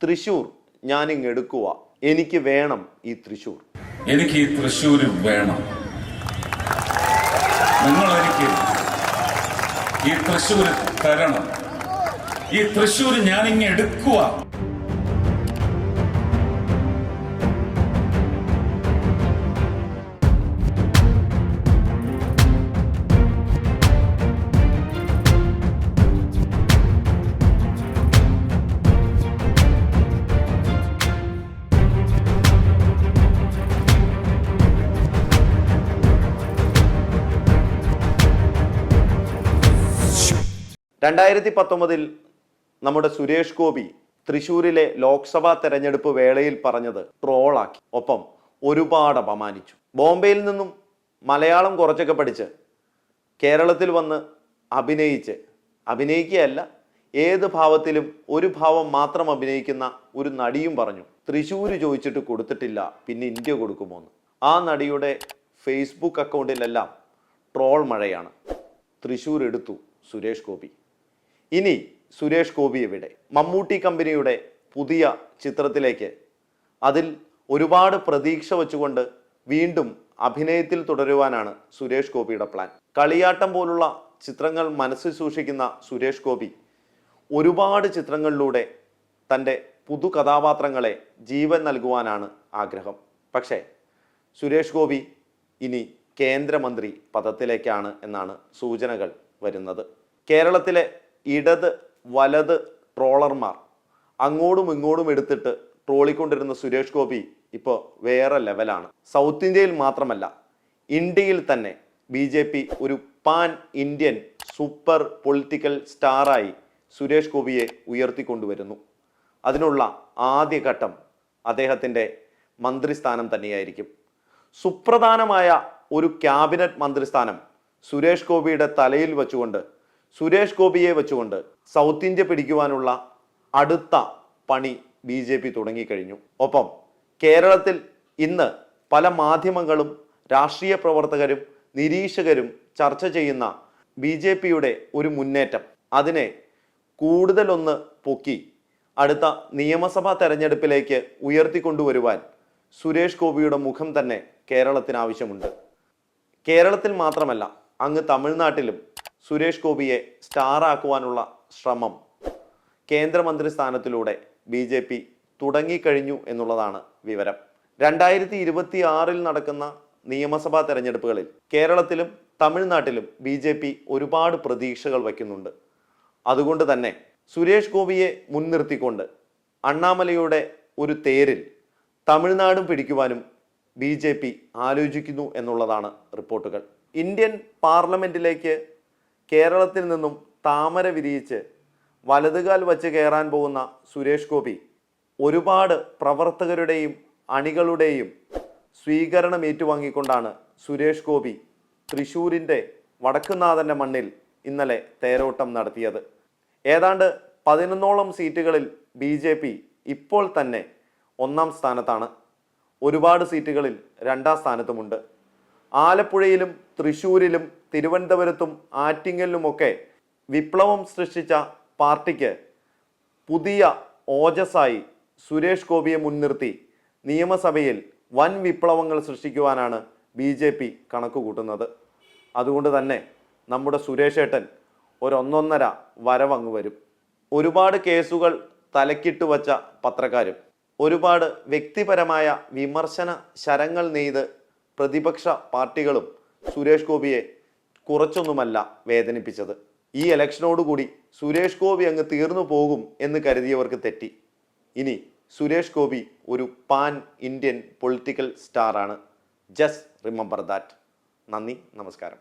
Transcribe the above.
തൃശൂർ ഞാൻ ഇങ്ങ് എടുക്കുക എനിക്ക് വേണം ഈ തൃശൂർ. എനിക്ക് ഈ തൃശ്ശൂര് വേണം. നിങ്ങൾ എനിക്ക് ഈ തൃശ്ശൂര് തരണം. ഈ തൃശ്ശൂര് ഞാൻ ഇങ്ങ് എടുക്കുക രണ്ടായിരത്തി പത്തൊമ്പതിൽ നമ്മുടെ സുരേഷ് ഗോപി തൃശൂരിലെ ലോക്സഭാ തെരഞ്ഞെടുപ്പ് വേളയിൽ പറഞ്ഞത് ട്രോളാക്കി. ഒപ്പം ഒരുപാട് അപമാനിച്ചു. ബോംബെയിൽ നിന്നും മലയാളം കുറച്ചൊക്കെ പഠിച്ച് കേരളത്തിൽ വന്ന് അഭിനയിച്ച് അഭിനയിക്കുകയല്ല ഏത് ഭാവത്തിലും ഒരു ഭാവം മാത്രം അഭിനയിക്കുന്ന ഒരു നടിയും പറഞ്ഞു. തൃശ്ശൂര് ചോദിച്ചിട്ട് കൊടുത്തിട്ടില്ല പിന്നെ ഇന്ത്യ കൊടുക്കുമോന്ന്. ആ നടിയുടെ ഫേസ്ബുക്ക് അക്കൗണ്ടിലെല്ലാം ട്രോൾ മഴയാണ്. തൃശ്ശൂർ എടുത്തു സുരേഷ് ഗോപി. ഇനി സുരേഷ് ഗോപി എവിടെ? മമ്മൂട്ടി കമ്പനിയുടെ പുതിയ ചിത്രത്തിലേക്ക്. അതിൽ ഒരുപാട് പ്രതീക്ഷ വെച്ചുകൊണ്ട് വീണ്ടും അഭിനയത്തിൽ തുടരുവാനാണ് സുരേഷ് ഗോപിയുടെ പ്ലാൻ. കളിയാട്ടം പോലുള്ള ചിത്രങ്ങൾ മനസ്സിൽ സൂക്ഷിക്കുന്ന സുരേഷ് ഗോപി ഒരുപാട് ചിത്രങ്ങളിലൂടെ തന്റെ പുതു കഥാപാത്രങ്ങളെ ജീവൻ നൽകുവാനാണ് ആഗ്രഹം. പക്ഷേ സുരേഷ് ഗോപി ഇനി കേന്ദ്രമന്ത്രി പദത്തിലേക്കാണ് എന്നാണ് സൂചനകൾ വരുന്നത്. കേരളത്തിലെ ഇടത് വലത് ട്രോളർമാർ. അങ്ങോട്ടും ഇങ്ങോട്ടും എടുത്തിട്ട് ട്രോളിക്കൊണ്ടിരുന്ന സുരേഷ് ഗോപി ഇപ്പോൾ വേറെ ലെവലാണ്. സൗത്ത് ഇന്ത്യയിൽ മാത്രമല്ല ഇന്ത്യയിൽ തന്നെ ബി ജെ പി ഒരു പാൻ ഇന്ത്യൻ സൂപ്പർ പൊളിറ്റിക്കൽ സ്റ്റാറായി സുരേഷ് ഗോപിയെ ഉയർത്തിക്കൊണ്ടുവരുന്നു. അതിനുള്ള ആദ്യഘട്ടം അദ്ദേഹത്തിന്റെ മന്ത്രിസ്ഥാനം തന്നെയായിരിക്കും. സുപ്രധാനമായ ഒരു ക്യാബിനറ്റ് മന്ത്രിസ്ഥാനം സുരേഷ് ഗോപിയുടെ തലയിൽ വെച്ചുകൊണ്ട് സുരേഷ് ഗോപിയെ വെച്ചുകൊണ്ട് സൗത്ത് ഇന്ത്യ പിടിക്കുവാനുള്ള അടുത്ത പണി ബി ജെ പി തുടങ്ങിക്കഴിഞ്ഞു. ഒപ്പം കേരളത്തിൽ ഇന്ന് പല മാധ്യമങ്ങളും രാഷ്ട്രീയ പ്രവർത്തകരും നിരീക്ഷകരും ചർച്ച ചെയ്യുന്ന ബി ജെ പിയുടെ ഒരു മുന്നേറ്റം. അതിനെ കൂടുതലൊന്ന് പൊക്കി അടുത്ത നിയമസഭാ തെരഞ്ഞെടുപ്പിലേക്ക് ഉയർത്തിക്കൊണ്ടുവരുവാൻ സുരേഷ് ഗോപിയുടെ മുഖം തന്നെ കേരളത്തിന് ആവശ്യമുണ്ട്. കേരളത്തിൽ മാത്രമല്ല അങ്ങ് തമിഴ്നാട്ടിലും സുരേഷ് ഗോപിയെ സ്റ്റാറാക്കുവാനുള്ള ശ്രമം കേന്ദ്രമന്ത്രി സ്ഥാനത്തിലൂടെ ബി ജെ പി തുടങ്ങിക്കഴിഞ്ഞു എന്നുള്ളതാണ് വിവരം. രണ്ടായിരത്തി ഇരുപത്തി ആറിൽ നടക്കുന്ന നിയമസഭാ തെരഞ്ഞെടുപ്പുകളിൽ കേരളത്തിലും തമിഴ്നാട്ടിലും ബി ജെ പി ഒരുപാട് പ്രതീക്ഷകൾ വയ്ക്കുന്നുണ്ട്. അതുകൊണ്ട് തന്നെ സുരേഷ് ഗോപിയെ മുൻനിർത്തിക്കൊണ്ട് അണ്ണാമലയുടെ ഒരു തേരിൽ തമിഴ്നാടും പിടിക്കുവാനും ബി ജെ പി ആലോചിക്കുന്നു എന്നുള്ളതാണ് റിപ്പോർട്ടുകൾ. ഇന്ത്യൻ പാർലമെന്റിലേക്ക് കേരളത്തിൽ നിന്നും താമര വിരിയിച്ച് വലതുകാൽ വച്ച് കയറാൻ പോകുന്ന സുരേഷ് ഗോപി ഒരുപാട് പ്രവർത്തകരുടെയും അണികളുടെയും സ്വീകരണം ഏറ്റുവാങ്ങിക്കൊണ്ടാണ് സുരേഷ് ഗോപി തൃശൂരിന്റെ വടക്കുന്നാഥന്റെ മണ്ണിൽ ഇന്നലെ തേരോട്ടം നടത്തിയത്. ഏതാണ്ട് പതിനൊന്നോളം സീറ്റുകളിൽ ബി ജെ പി ഇപ്പോൾ തന്നെ ഒന്നാം സ്ഥാനത്താണ്. ഒരുപാട് സീറ്റുകളിൽ രണ്ടാം സ്ഥാനത്തുമുണ്ട്. ആലപ്പുഴയിലും തൃശൂരിലും തിരുവനന്തപുരത്തും ആറ്റിങ്ങലിലുമൊക്കെ വിപ്ലവം സൃഷ്ടിച്ച പാർട്ടിക്ക് പുതിയ ഓജസ്സായി സുരേഷ് ഗോപിയെ മുൻനിർത്തി നിയമസഭയിൽ വൻ വിപ്ലവങ്ങൾ സൃഷ്ടിക്കുവാനാണ് ബി ജെ പി കണക്കുകൂട്ടുന്നത്. അതുകൊണ്ട് തന്നെ നമ്മുടെ സുരേഷ് ഏട്ടൻ ഒരൊന്നൊന്നര വരവങ്ങ് വരും. ഒരുപാട് കേസുകൾ തലക്കിട്ട് വച്ച പത്രക്കാരും ഒരുപാട് വ്യക്തിപരമായ വിമർശന ശരങ്ങൾ നെയ്ത് പ്രതിപക്ഷ പാർട്ടികളും സുരേഷ് ഗോപിയെ കുറച്ചൊന്നുമല്ല വേദനിപ്പിച്ചത്. ഈ ഇലക്ഷനോടുകൂടി സുരേഷ് ഗോപി അങ്ങ് തീർന്നു പോകും എന്ന് കരുതിയവർക്ക് തെറ്റി. ഇനി സുരേഷ് ഗോപി ഒരു pan Indian political സ്റ്റാറാണ്. Just remember that. നന്ദി നമസ്കാരം.